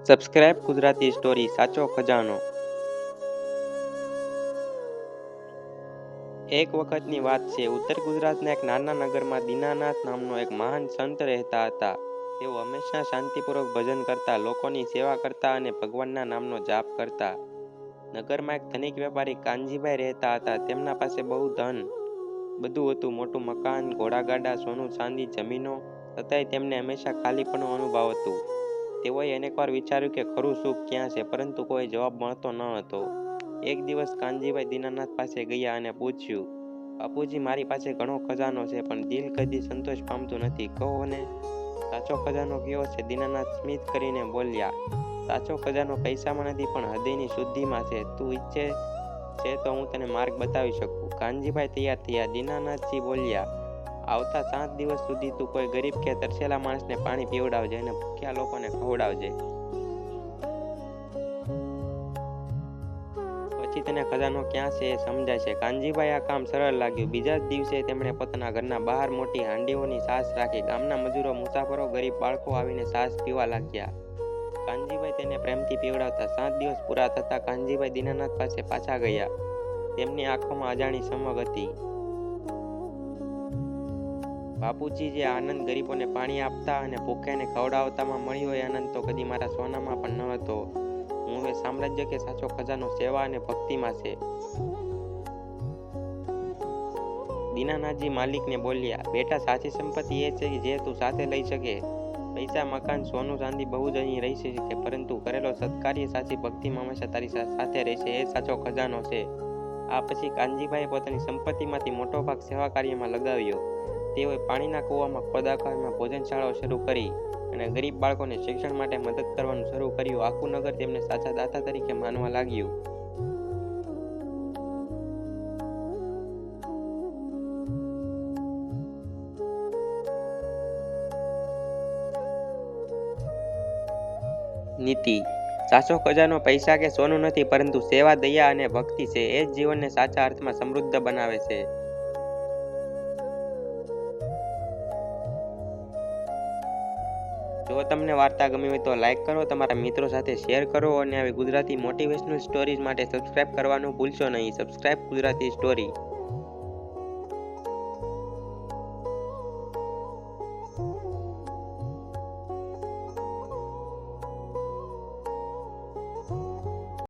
Subscribe Gujarati story સાચો ખજાનો એક વખતની વાત છે, ઉત્તર ગુજરાતના એક નાના નગરમાં દીનાનાથ નામનો એક મહાન સંત રહેતા હતા. તેઓ હંમેશા શાંતિપૂર્વક ભજન કરતા, લોકોની સેવા કરતા અને ભગવાનના નામનો જાપ કરતા. નગરમાં એક ધનિક વેપારી કાનજીભાઈ રહેતા હતા, તેમના પાસે બહુ ધન, બધું હતું, મોટું મકાન, ઘોડાગાડા, સોનું, ચાંદી, જમીનો, છતાંય તેમને હંમેશા ખાલીપણું અનુભવ હતું. તેઓએ અનેકવાર વિચાર્યું કે ખરું સુખ ક્યાં છે, પરંતુ કોઈ જવાબ મળતો ન હતો. એક દિવસ કાનજીભાઈ દીનાનાથ પાસે ગયા અને પૂછ્યું, બાપુજી, મારી પાસે ઘણો ખજાનો છે, પણ દિલ કદી સંતોષ પામતું નથી. કહો અને સાચો ખજાનો કયો છે? દીનાનાથ સ્મિત કરીને બોલ્યા, સાચો ખજાનો પૈસામાં નથી, પણ હૃદયની શુદ્ધિમાં છે. તું ઈચ્છે છે તો હું તને માર્ગ બતાવી શકું. કાનજીભાઈ તૈયાર થયા. દીનાનાથજી બોલ્યા આવતા સાત દિવસ સુધી તું કોઈ ગરીબ કે તરસેલા માણસને પાણી પીવડાવજે અને ભૂખ્યા લોકોને ખવડાવજે. પછી તેને ખજાનો ક્યાં છે એ સમજાય છે. કાનજીભાઈ આ કામ સરળ લાગ્યું. બીજા જ દિવસે તેમણે પોતાના ઘરના બહાર મોટી હાંડીઓની સાસ રાખી. ગામના મજૂરો, મુસાફરો, ગરીબ બાળકો આવીને સાસ પીવા લાગ્યા. કાનજીભાઈ તેને પ્રેમથી પીવડાવતા સાત દિવસ પૂરા થતા કાનજીભાઈ દીનાનાથ પાસે પાછા ગયા. તેમની આંખોમાં અજાણી સમગ હતી. બાપુજી જે આનંદ ગરીબોને પાણી આપતા અને ભૂખ્યાને ખવડાવતામાં મળ્યો એ આનંદ તો કદી મારા સોનામાં પણ ન હતો. હું એ સામ્રાજ્ય કે સાચો ખજાનો સેવા અને ભક્તિમાં છે. દીનાનાથજી માલિકને બોલ્યા, બેટા, સાચી સંપત્તિ એ છે કે જે તું સાથે લઈ શકે. પૈસા, મકાન, સોનું, ચાંદી બહુ જ અહીં રહી શકે પરંતુ કરેલો સત્કાર્ય સાચી ભક્તિમાં હંમેશા તારી સાથે રહેશે. એ સાચો ખજાનો છે. આ પછી કાનજીભાઈએ પોતાની સંપત્તિમાંથી મોટો ભાગ સેવા કાર્યમાં લગાવ્યો. તેઓએ પાણીના કૂવામાં પદાકારમાં ભોજનશાળાઓ શરૂ કરી અને ગરીબ બાળકોને શિક્ષણ માટે મદદ કરવાનું શરૂ કર્યું. આખું નગર તેમને સાચા દાતા તરીકે માનવા લાગ્યું. નીતિ. સાચો ખજાનો પૈસા કે સોનું નથી, પરંતુ સેવા, દયા અને ભક્તિ છે. એ જ જીવનને સાચા અર્થમાં સમૃદ્ધ બનાવે છે. જો તમને વાર્તા ગમી હોય તો લાઈક કરો, તમારા મિત્રો સાથે શેર કરો અને આવી ગુજરાતી મોટિવેશનલ સ્ટોરીઝ માટે સબસ્ક્રાઇબ કરવાનું ભૂલશો નહીં. Subscribe Gujarati story